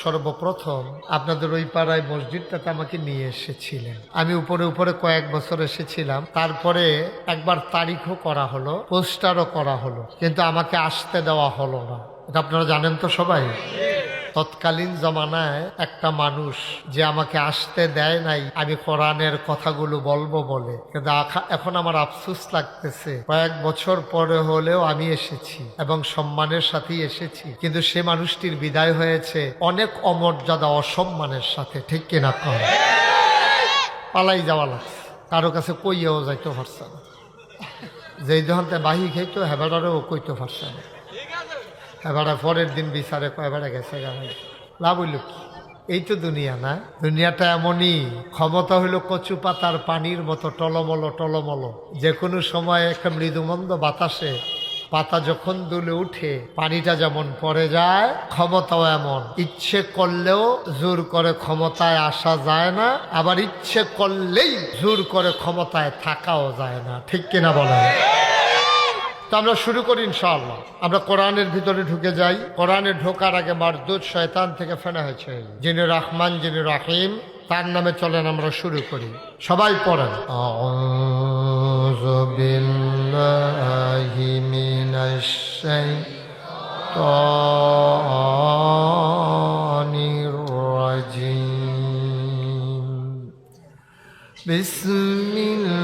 সর্বপ্রথম আপনাদের ওই পাড়ায় মসজিদটাতে আমাকে নিয়ে এসেছিলেন। আমি উপরে উপরে কয়েক বছর এসেছিলাম। তারপরে একবার তারিখও করা হলো, পোস্টারও করা হলো। কিন্তু আমাকে আসতে দেওয়া হলো না। এটা আপনারা জানেন তো সবাই? তৎকালীন জমানায় একটা মানুষ যে আমাকে আসতে দেয় নাই, আমি কোরআনের কথাগুলো বলব বলে। কিন্তু এখন আমার আফসুস লাগতেছে, কয়েক বছর পরে হলেও আমি এসেছি এবং সম্মানের সাথেই এসেছি। কিন্তু সে মানুষটির বিদায় হয়েছে অনেক অমর্যাদা, অসম্মানের সাথে, ঠিক কিনা কর পালাই যাওয়া লাগছে। কারও কাছে কইয়াও যাইতে পারছে না। যেই ধরতে বাহি খাইতো হেবাটারও কইতে পারছে না। এবারে পরের দিন বিচারে কয়বারে গেছে গাড়ি? লাভ হইল কি? এই তো দুনিয়া না। দুনিয়াটা এমনই। ক্ষমতা হইল কচু পাতার পানির মতো, টলমল টলমল। যে কোনো সময় একটা মৃদুমন্দ বাতাসে পাতা যখন দুলে উঠে, পানিটা যেমন পড়ে যায়, ক্ষমতাও এমন। ইচ্ছে করলেও জোর করে ক্ষমতায় আসা যায় না, আবার ইচ্ছে করলেই জোর করে ক্ষমতায় থাকাও যায় না। ঠিক কিনা বলেন? তো আমরা শুরু করি ইনশাআল্লাহ আমরা কোরআনের ভিতরে ঢুকে যাই কোরআনে ঢোকার আগে মারদুদ শয়তান থেকে ফেনা হয়েছে যিনি রহমান যিনি রাহিম তার নামে চলেন আমরা শুরু করি সবাই পড়েন আউযু বিল্লাহি মিনাশ শাইতানির রাজিম بسم الله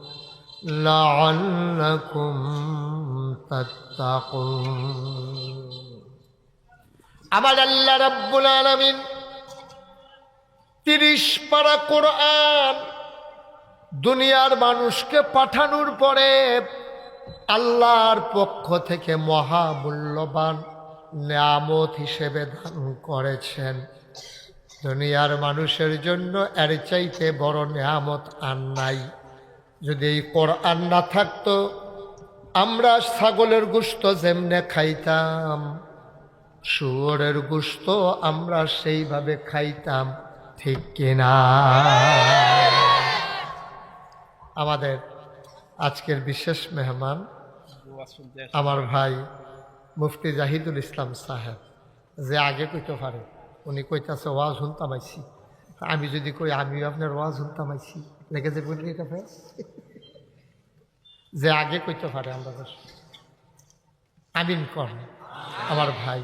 لعلكم تتقون আমার আল্লাহ রাব্বুল আলামিন তিরিশ পারা কোরআন দুনিয়ার মানুষকে পাঠানোর পরে আল্লাহর পক্ষ থেকে মহামূল্যবান নিয়ামত হিসেবে দান করেছেন দুনিয়ার মানুষের জন্য এর চাইতে বড় নিয়ামত আর নাই যদি এই কোরআন না থাকতো, আমরা ছাগলের গুস্ত যেমনে খাইতাম, শুয়োরের গুস্ত আমরা সেইভাবে খাইতাম, ঠিক কিনা আমাদের আজকের বিশেষ মেহমান আমার ভাই মুফতি জাহিদুল ইসলাম সাহেব, যে আগে কইতে পারে, উনি কইতাছে, ওয়াজ শুনতাম আইছি। আমি যদি কই, আমিও আপনার ওয়াজ শুনতাম আইছি লেগে যে বলি ভাই? যে আগে কইতে পারে আমরা। আমিন কর আমার ভাই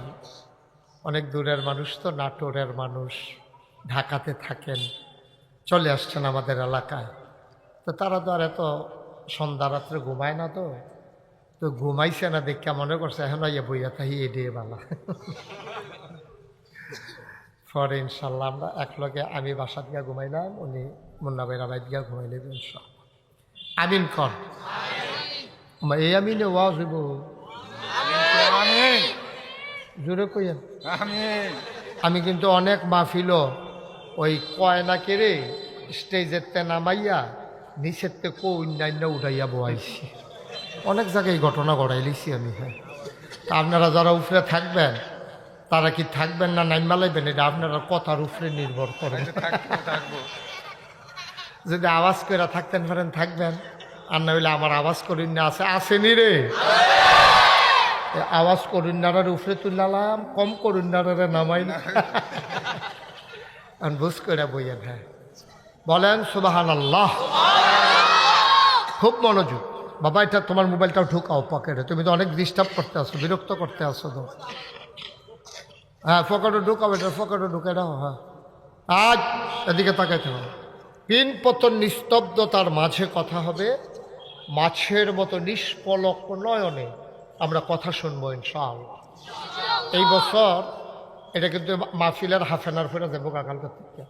অনেক দূরের মানুষ তো, নাটোরের মানুষ, ঢাকাতে থাকেন, চলে আসছেন আমাদের এলাকায় তো তারা তো আর এত সন্ধ্যা রাত্রে ঘুমায় না তো তো ঘুমাইছে না দেখে মনে করছে, এখন ইয়ে বইয়া থাকি এডিয়ে বালা পরে ইনশাল্লাহ আমরা একলগে আমি বাসা দিয়া ঘুমাইলাম উনি মুন্না বেরা বাই দিয়া ঘুমাইলে ইনশাল্লাহ। আমিন কর এই আমিনে ওয়াজ হইব। জোরে কইয়েন। আমি কিন্তু অনেক মাহফিল ওই কয়না কেড়ে স্টেজের তে নামাইয়া নিচের থেকে অন্যান্য উঠাইয়া বয়াইছি অনেক জায়গায় ঘটনা ঘটাই লিছি আমি হ্যাঁ। আপনারা যারা উপরে থাকবেন তারা কি থাকবেন না নাইমা লাইবেন এটা আপনারা কথার উপরে নির্ভর করেন। যদি আওয়াজ করে থাকতেন পারেন থাকবেন। আর না হইলে আমার আওয়াজ করিন না আছে আসেনি রে। আওয়াজ করিন্নারের উপরে তুললাম কম করুন করিন্নারে নামাই না। বুঝ করে বইয়েন হ্যাঁ। বলেন সুবাহান আল্লাহ খুব মনোযোগ। বাবা এটা তোমার মোবাইলটাও ঢুকাও পকেটে। তুমি তো অনেক ডিস্টার্ব করতে আসো বিরক্ত করতে আসো তো। হ্যাঁ পকেটে ঢুকাও এটা পকেটে ঢুকে দাও হ্যাঁ। আজ এদিকে তাকাইতে হবে। পিন পতন নিস্তব্ধতার মাঝে কথা হবে মাছের মতো নিষ্পলক নয়নে আমরা কথা শুনব ইনশাল এই বছর এটা কিন্তু মাহফিলের হাফ অ্যান আওয়ার ফেরা দেবো কালকে থেকে।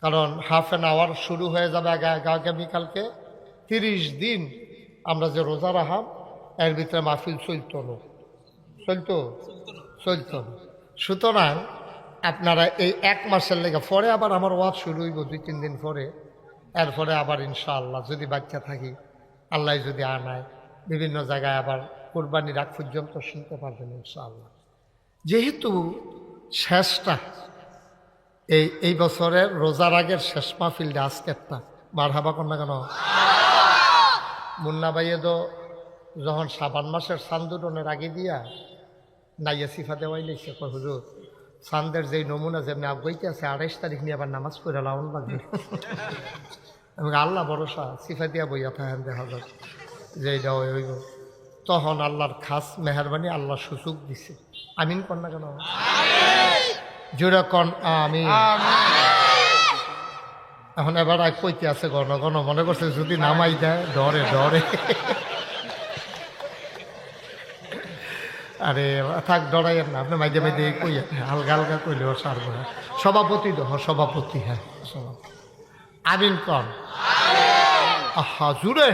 কারণ হাফ অ্যান আওয়ার শুরু হয়ে যাবে আগা- আগামীকালকে তিরিশ দিন আমরা যে রোজা রাহাম এর ভিতরে মাহফিল চলতো না। চলতো? চলতো না। সুতরাং আপনারা এই এক মাসের লেগে, পরে আবার আমার ওয়াজ শুরু হইব দুই, তিন দিন পরে, এরপরে আবার ইনশাআল্লাহ যদি বাচ্চা থাকি, আল্লাহ যদি আনায়, বিভিন্ন জায়গায় আবার কোরবানির আগ পর্যন্ত শুনতে পারবেন ইনশাআল্লাহ। যেহেতু শেষটা, এই এই বছরের রোজার আগের শেষ মাহফিলটা আজকেরটা মার হাবা কন্যা কেন? মুন্না ভাইয়ে তো যখন সাবান মাসের সান্দুটনের আগে দিয়া নাইয়া সিফা দেওয়াই লেগছে কয় হুজুর সান্দের যেই নমুনা যেমনি আগাইতে আছে আড়াইশ তারিখ নিয়ে আবার নামাজ পড়ে লাউন লাগবে। বলি, আল্লাহ ভরসা সিফা দিয়া বইয়া থাকেন দেখা যাক যে এইটা হইব। তখন আল্লাহর খাস মেহরবানি আল্লাহ সুযোগ দিছে। আমিন কেন? জোরে কন আমি এখন এবার আর কইতে আছে গণ গণ মনে করছে যদি নামাই দেয় ডরে ডরে। আরে থাক ডরাইয়ের না। আপনি মাঝে মাঝে কই হালকা হালকা কইলেও সারবো হ্যাঁ সভাপতি হ্যাঁ সভাপতি হ্যাঁ সভাপতি। আমিন কন। আহা জুড়ে।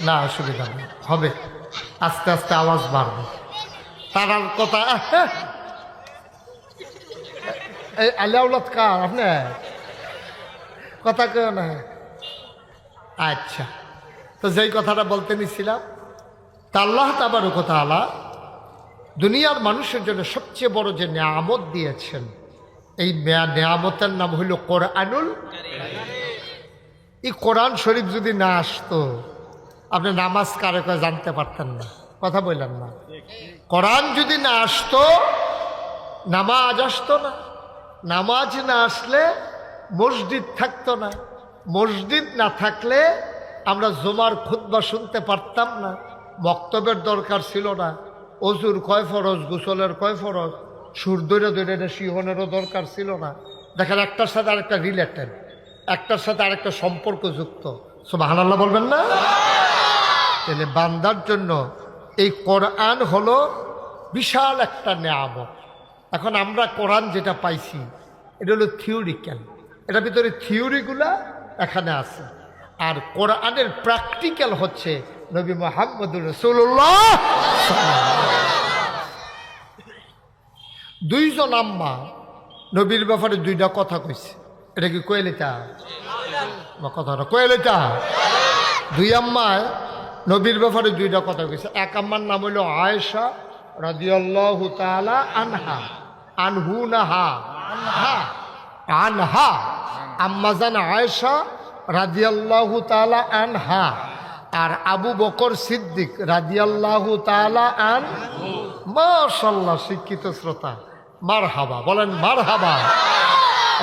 না অসুবিধা নেই। হবে। আস্তে আস্তে আওয়াজ বাড়বে। তারার কথা আহ, এই আলিয়াউলত কার আপনি? কথা কেউ না। আচ্ছা। তো যেই কথাটা বলতে নিছিলাম, তা আল্লাহ তাবার কথা আলা দুনিয়ার মানুষের জন্য সবচেয়ে বড় যে নিয়ামত দিয়েছেন, এই নিয়ামতের নাম হইল কোরআনুল এই কোরআন শরীফ যদি না আসতো, আপনি নামাজ কারে কয় জানতে পারতেন না, কথা বললেন না। কোরআন যদি না আসতো, নামাজ আসতো না, নামাজ না আসলে মসজিদ থাকতো না। মসজিদ না থাকলে আমরা জমার খুতবা শুনতে পারতাম না। বক্তব্যের দরকার ছিল না। অজুর কয় ফরজ, গোসলের কয় ফরজ, সুর দৈরে দৈরে শিহনেরও দরকার ছিল না। দেখেন, একটার সাথে আরেকটা রিলেটেড একটার সাথে আরেকটা সম্পর্কযুক্ত। সব হানাল্লাহ বলবেন না? তাহলে বান্দার জন্য এই কোরআন হলো বিশাল একটা নেয়ামত। এখন আমরা কোরআন যেটা পাইছি, এটা হলো থিওরিক্যাল এটার ভিতরে থিওরিগুলা এখানে আছে। আর কোরআনের প্র্যাকটিক্যাল হচ্ছে নবী মোহাম্মদুর রসুল্লাহ দুইজন আম্মা নবীর ব্যাপারে দুইটা কথা কইছে। এটা কি কয়েলিতা বা কথাটা কয়েলিতা দুই আম্মায় নবীর ব্যাপারে দুইটা কথা কইছে। এক আম্মার নাম হইল আয়েশা রাদিয়াল্লাহু তাআলা আনহা। আনহু নাহা আনহা আনহা। আম্মা জান আয়েশা রাদিয়াল্লাহু তাআলা আনহা। আর আবু বকর সিদ্দিক রাদিয়াল্লাহু তালা আন মাশাল্লাহ শিক্ষিত শ্রোতা। মার হাবা বলেন মার হাবা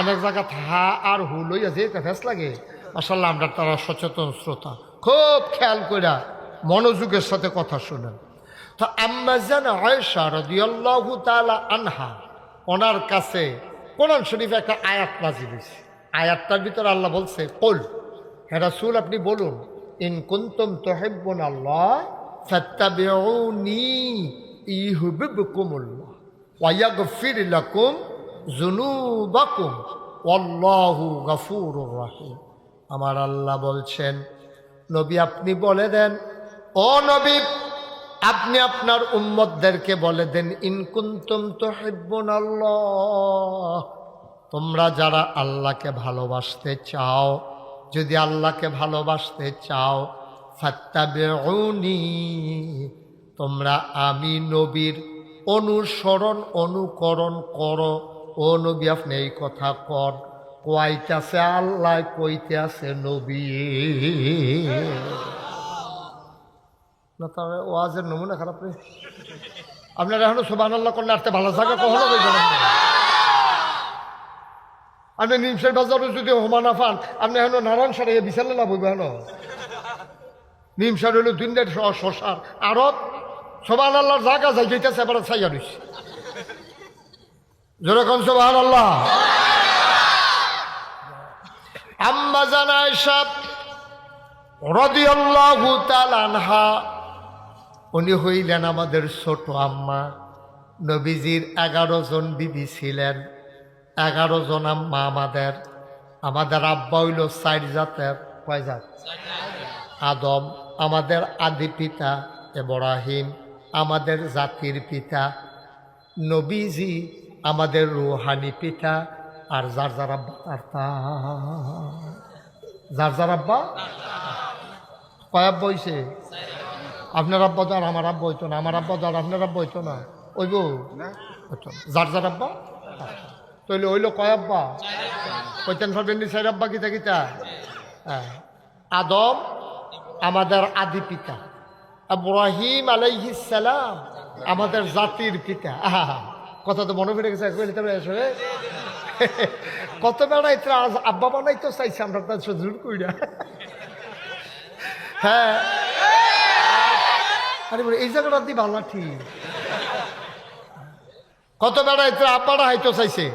অনেক জায়গা হা আর হু লইয়া যে ফেস লাগে। মাসাল্লাহ আমরা তারা সচেতন শ্রোতা। খুব খেয়াল কইরা মনোযোগের সাথে কথা শুনেন। তো আম্মাজান আয়েশা রাদিয়াল্লাহু তালা আনহা, ওনার কাছে কোরআন শরীফে একটা আয়াত নাজিল হয়েছে আয়াতটার ভিতরে আল্লাহ বলছে, কল হ্যাঁ রাসূল, আপনি বলুন, ইন কুনতুম তুহিব্বুন আল্লাহ ওয়াল্লাহু গফুরুর রহিম। আমার আল্লাহ বলছেন, নবী, আপনি বলে দেন, ও নবী, আপনি আপনার উম্মতদেরকে বলে দেন ইনকুন্তুম তো হেব্বন আল্লাহ। তোমরা যারা আল্লাহকে ভালোবাসতে চাও, যদি আল্লাহকে ভালোবাসতে চাও, ফাত্তাবিউনি, তোমরা আমি নবীর অনুসরণ, অনুকরণ করো। ও নবী, আপনি এই কথা কর কইতাছে আল্লাহ কইতে আছে নবী। না তবে ওয়াজের নমুনা খারাপ আপনারা এখনও সুবান আল্লাহ করলে আসতে ভালো থাকে কখনো। আপনি নিমসের বাজারে যদি হোমানা পান, আপনি এখনও নারায়ণ সারে বিশাল লাভ হইব এখনও? নিমসার হইল দুনিয়ার শশার আরত সোবান আল্লাহর জায়গা যাই যেতেছে এবার ছাইয়া রইছে যেরকম সোবান আল্লাহ আম্মা জানায় সব রদিয়াল্লাহু আনহা, উনি হইলেন আমাদের ছোট আম্মা। নবীজির এগারো জন বিবি ছিলেন। এগারো জন আম্মা আমাদের আমাদের আব্বা হইল চার জাতের কয় জাত? আদম আমাদের আদি পিতা এব্রাহিম আমাদের জাতির পিতা নবীজি আমাদের রুহানি পিতা আর যার যার আব্বা তার যার যার আব্বা? কয় আব্বা হইছে? আপনার আব্বা তো আর আমার আব্বা হইতো না আমার আব্বা তো আর আপনার আব্বা হইতো না। ওইব হইতো যার যার আব্বা? তা। তইলে হইল কয় আব্বা? কইতেন পারবেন নি সাইর আব্বা কিতা কিতা হ্যাঁ। আদম আমাদের আদি পিতা। আলাইহিস সালাম আমাদের জাতির পিতা। কথা তো মনে পড়ে গেছে কইলে তবে আসলে কত বেড়া ইত্রা আজ আব্বা বানাই তো চাইছে, আমরা তার সুযোগ কইরা হ্যাঁ। আরে এই জায়গাটা দি ভালো ঠিক। কত বেড়া ইত্রা আব্বাটা হাইতো চাইছে?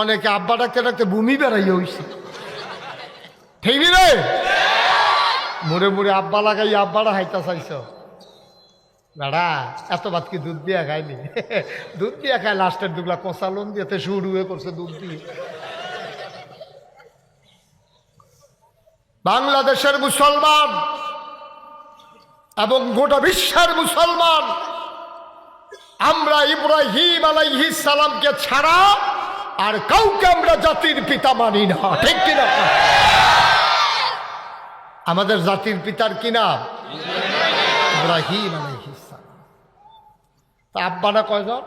অনেকে আব্বা ডাকতে ডাকতে ভূমি বেড়াইয়া হইছে। ঠিক রে মুড়ে মুড়ে আব্বা লাগাই আব্বারা হাইতা চাইছ। বেড়া, এত ভাত কি দুধ দিয়া খায়নি দুধ দিয়া খায় লাস্টের দুগলা কষা লোন দিয়েতে শুরু হয়ে করছে দুধ দিয়ে। বাংলাদেশের মুসলমান এবং গোটা বিশ্বের মুসলমান, আমরা ইব্রাহিম আলাইহিস সালামকে ছাড়া আর কাউকে আমরা জাতির পিতা মানি না। ঠিক কিনা আমাদের জাতির পিতার কি নাম? ইব্রাহিম তা আব্বারা কয়জন?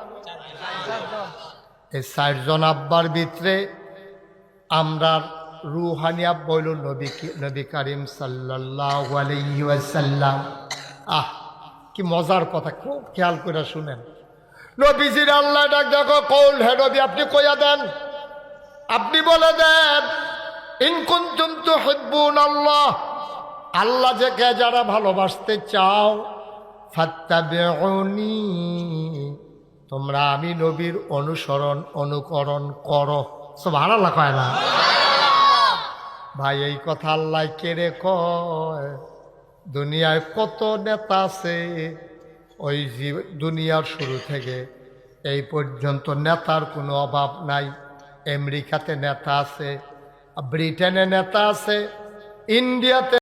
এই ষাটজন আব্বার ভিতরে আমরা রুহানি আব্বা হইল নবী নবী করিম সাল্লাল্লাহু আলাইহি ওয়াসাল্লাম। আহ, কি মজার কথা, খুব খেয়াল করে শুনেন। নবীজির আল্লাহ ডাক দেখো কৌল হে নবী আপনি কইয়া দেন। আপনি বলে দেন ইনকুন্তুম তো হিব্বুন আল্লাহ। আল্লাহ যেকে যারা ভালোবাসতে চাও ফাত্তাবিউনি। তোমরা আমি নবীর অনুসরণ অনুকরণ করো। সুবহানাল্লাহ কয় না? ভাই এই কথা আল্লাহ কেড়ে কয়? দুনিয়ায় কত নেতা আছে ওই দুনিয়ার শুরু থেকে এই পর্যন্ত নেতার কোনো অভাব নাই। আমেরিকাতে নেতা আছে, ব্রিটেনে নেতা আছে, ইন্ডিয়াতে